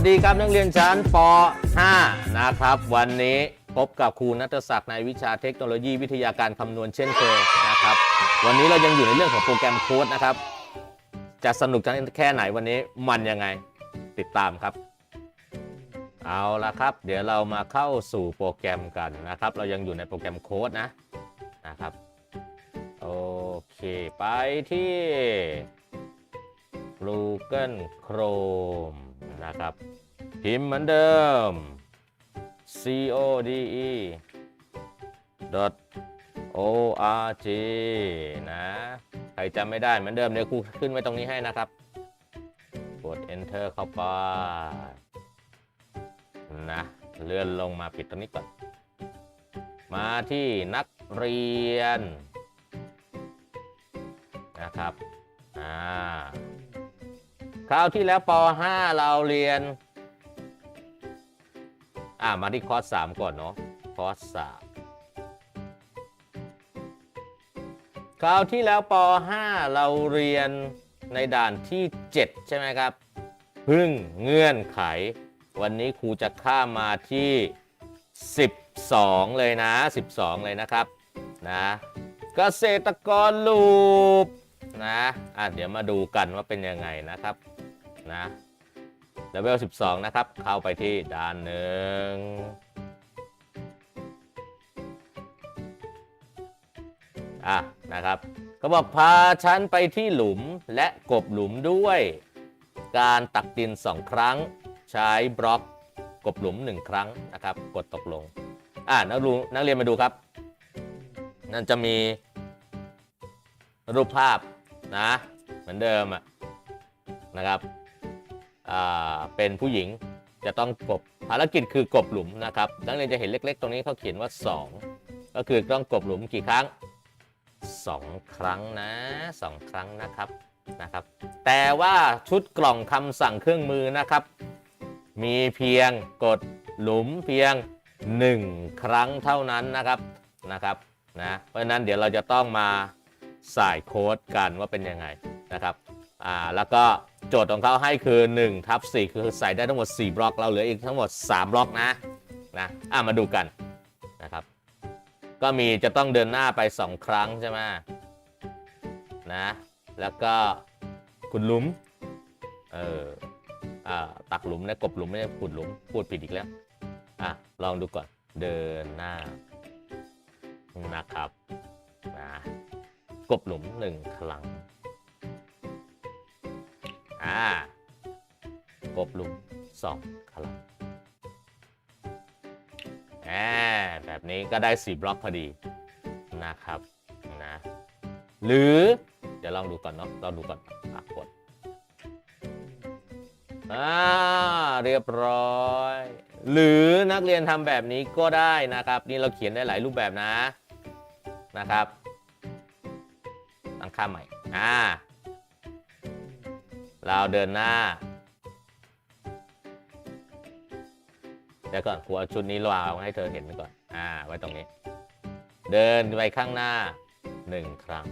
วัสดีครับนักเรียนชั้นป .5 นะครับ วันนี้พบกับครูนัทศักดิ์ในวิชาเทคโนโลยีวิทยาการคำนวณเช่นเคยนะครับ วันนี้เรายังอยู่ในเรื่องของโปรแกรมโค้ดนะครับ จะสนุกแค่ไหนวันนี้มันยังไงติดตามครับ เอาละครับ เดี๋ยวเรามาเข้าสู่โปรแกรมกันนะครับ เรายังอยู่ในโปรแกรมโค้ดนะนะครับโอเคไปที่ Google Chrome นะครับ พิมพ์เหมือนเดิม code org นะใครจำไม่ได้เหมือนเดิมเดี๋ยวครูขึ้นไว้ตรงนี้ให้นะครับ กด enter เข้าไปนะเลื่อนลงมาปิดตรงนี้ก่อน มาที่นักเรียนนะครับ อ่า คราวที่แล้วป .5 เราเรียน อ่ามาที่คอร์ส3ก่อนเนาะคอร์ส3คราวที่แล้วป .5 เราเรียนในด่านที่ 7 ใช่ไหมครับ พึ่งเงื่อนไข วันนี้ครูจะข้ามมาที่ 12 เลยนะ 12 เลยนะครับนะเกษตรกรลูปนะอะเดี๋ยวมาดูกันว่าเป็นยังไงนะครับ นะเลเวล 12 นะครับ เข้าไปที่ด้านหนึ่งอะนะครับก็บอกพาฉันไปที่หลุมและกบหลุมด้วย การตักดิน 2 ครั้ง ใช้บล็อกกบหลุม 1 ครั้งนะครับ กดตกลง อะนักรนักเรียนมาดูครับ นั่นจะมีรูปภาพนะ เหมือนเดิมอะนะครับ เป็นผู้หญิงจะต้องกบภารกิจคือกบหลุมนะครับนักเรียนจะเห็นเล็ก ๆ ตรงนี้เขาเขียนว่า 2 ก็คือต้องกบหลุมกี่ครั้ง 2 ครั้งนะ 2 ครั้งนะครับนะครับ แต่ว่าชุดกล่องคำสั่งเครื่องมือนะครับ มีเพียงกดหลุมเพียง 1 ครั้งเท่านั้นนะครับนะครับนะเพราะฉะนั้นเดี๋ยวเราจะต้องมาใส่โค้ดกันว่าเป็นยังไงนะครับอ่าแล้วก็ โจทย์ของเขาให้คือ1ทับ4คือใส่ได้ทั้งหมด 4 บล็อก เราเหลืออีกทั้งหมด 3 บล็อกนะนะอ่ามาดูกันนะครับ ก็มีจะต้องเดินหน้าไป 2 ครั้งใช่ไหมนะแล้วก็ขุดหลุมเอออ่าตักหลุมนะกบหลุมไม่ใช่ขุดหลุมพูดผิดอีกแล้วอะลองดูก่อนเดินหน้านะครับนะกบหลุมหนึ่งครั้ง อ่ากบลุมสองครั้งแอบแบบนี้ก็ได้4บล็อกพอดีนะครับนะหรือ เดี๋ยวลองดูก่อนเนาะลองดูก่อนอะกดอ่าเรียบร้อย หรือนักเรียนทำแบบนี้ก็ได้นะครับ นี่เราเขียนได้หลายรูปแบบนะนะครับตั้งค่าใหม่อ่า เราเดินหน้าเดี๋ยวก่อนครูเอาชุดนี้วางให้เธอเห็นก่อน อ่า ไว้ตรงนี้ เดินไปข้างหน้า1ครั้ง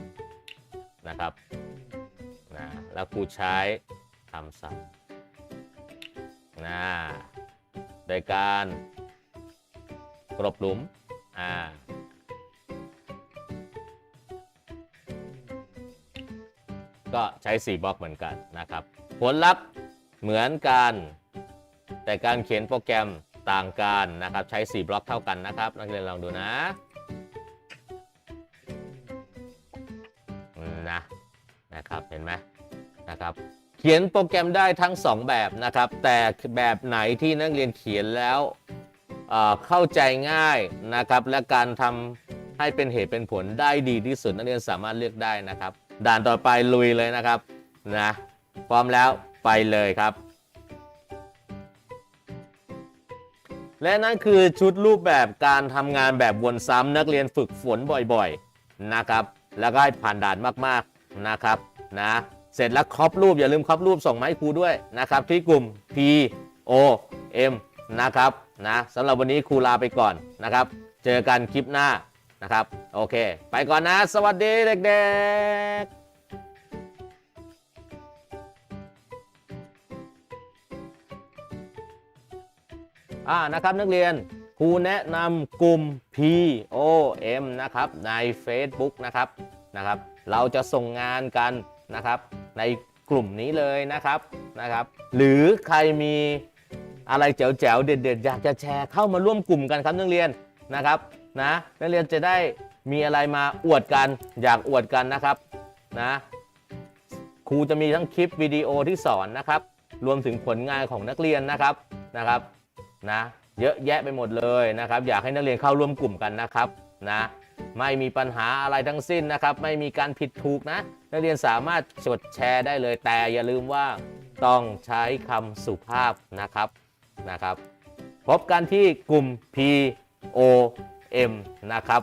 นะครับนะแล้วครูใช้คำสั่งนะโดยการกรบหลุม อ่า ก็ใช้ 4 บล็อกเหมือนกันนะครับ ผลลัพธ์เหมือนกัน แต่การเขียนโปรแกรมต่างกันนะครับ ใช้ 4 บล็อกเท่ากันนะครับ นักเรียนลองดูนะนะนะครับเห็นไหมนะครับเขียนโปรแกรมได้ทั้ง 2 แบบนะครับ แต่แบบไหนที่นักเรียนเขียนแล้วเอ่อเข้าใจง่ายนะครับ และการทำให้เป็นเหตุเป็นผลได้ดีที่สุดนักเรียนสามารถเลือกได้นะครับ ด่านต่อไปลุยเลยนะครับนะพร้อมแล้วไปเลยครับ และนั่นคือชุดรูปแบบการทำงานแบบวนซ้ำนักเรียนฝึกฝนบ่อยๆนะครับ แล้วก็ให้ผ่านด่านมากๆนะครับนะเสร็จแล้วครอปรูปอย่าลืมครอปรูปส่งมาให้ครูด้วยนะครับ ที่กลุ่ม P O M นะครับนะสำหรับวันนี้ครูลาไปก่อนนะครับ เจอกันคลิปหน้า นะครับ โอเค ไปก่อนนะ สวัสดีเด็กๆอ่านะครับนักเรียนครูแนะนำกลุ่ม POM นะครับใน Facebook นะครับนะครับ เราจะส่งงานกันนะครับ ในกลุ่มนี้เลยนะครับนะครับ หรือใครมีอะไรแจ๋วๆเด็ดๆ อยากจะแชร์เข้ามาร่วมกลุ่มกันครับนักเรียนนะครับ นะนักเรียนจะได้มีอะไรมาอวดกันอยากอวดกันนะครับนะครูจะมีทั้งคลิปวิดีโอที่สอนนะครับ รวมถึงผลงานของนักเรียนนะครับนะครับนะเยอะแยะไปหมดเลยนะครับ อยากให้นักเรียนเข้าร่วมกลุ่มกันนะครับนะไม่มีปัญหาอะไรทั้งสิ้นนะครับ ไม่มีการผิดถูกนะ นักเรียนสามารถจดแชร์ได้เลย แต่อย่าลืมว่าต้องใช้คำสุภาพนะครับนะครับ พบกันที่กลุ่ม P O M นะครับ